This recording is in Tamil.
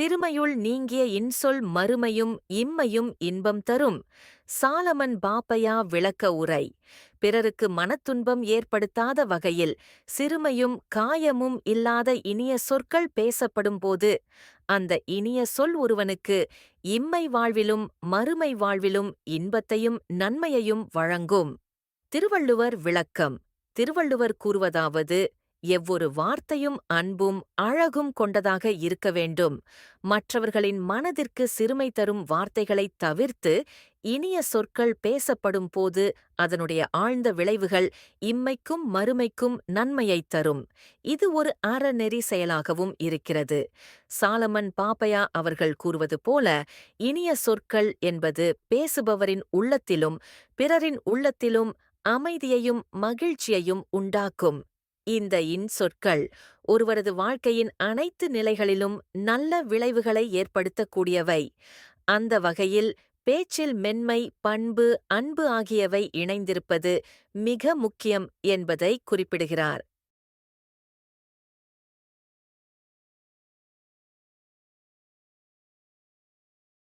சிறுமையுள் நீங்கிய இன்சொல் மறுமையும் இம்மையும் இன்பம் தரும். சாலமன் பாப்பையா விளக்க உரை. பிறருக்கு மனத்துன்பம் ஏற்படுத்தாத வகையில் சிறுமையும் காயமும் இல்லாத இனிய சொற்கள் பேசப்படும்போது அந்த இனிய சொல் ஒருவனுக்கு இம்மை வாழ்விலும் மறுமை வாழ்விலும் இன்பத்தையும் நன்மையையும் வழங்கும். திருவள்ளுவர் விளக்கம். திருவள்ளுவர் கூறுவதாவது எவ்வொரு வார்த்தையும் அன்பும் அழகும் கொண்டதாக இருக்க வேண்டும். மற்றவர்களின் மனதிற்கு சிறுமை தரும் வார்த்தைகளைத் தவிர்த்து இனிய சொற்கள் பேசப்படும் போது அதனுடைய ஆழ்ந்த விளைவுகள் இம்மைக்கும் மறுமைக்கும் நன்மையைத் தரும். இது ஒரு அறநெறி செயலாகவும் இருக்கிறது. சாலமன் பாப்பையா அவர்கள் கூறுவது போல இனிய சொற்கள் என்பது பேசுபவரின் உள்ளத்திலும் பிறரின் உள்ளத்திலும் அமைதியையும் மகிழ்ச்சியையும் உண்டாக்கும். இந்த இன்சொற்கள் ஒருவரது வாழ்க்கையின் அனைத்து நிலைகளிலும் நல்ல விளைவுகளை ஏற்படுத்தக்கூடியவை. அந்த வகையில் பேச்சில் மென்மை பண்பு அன்பு ஆகியவை இணைந்திருப்பது மிக முக்கியம் என்பதை குறிப்பிடுகிறார்.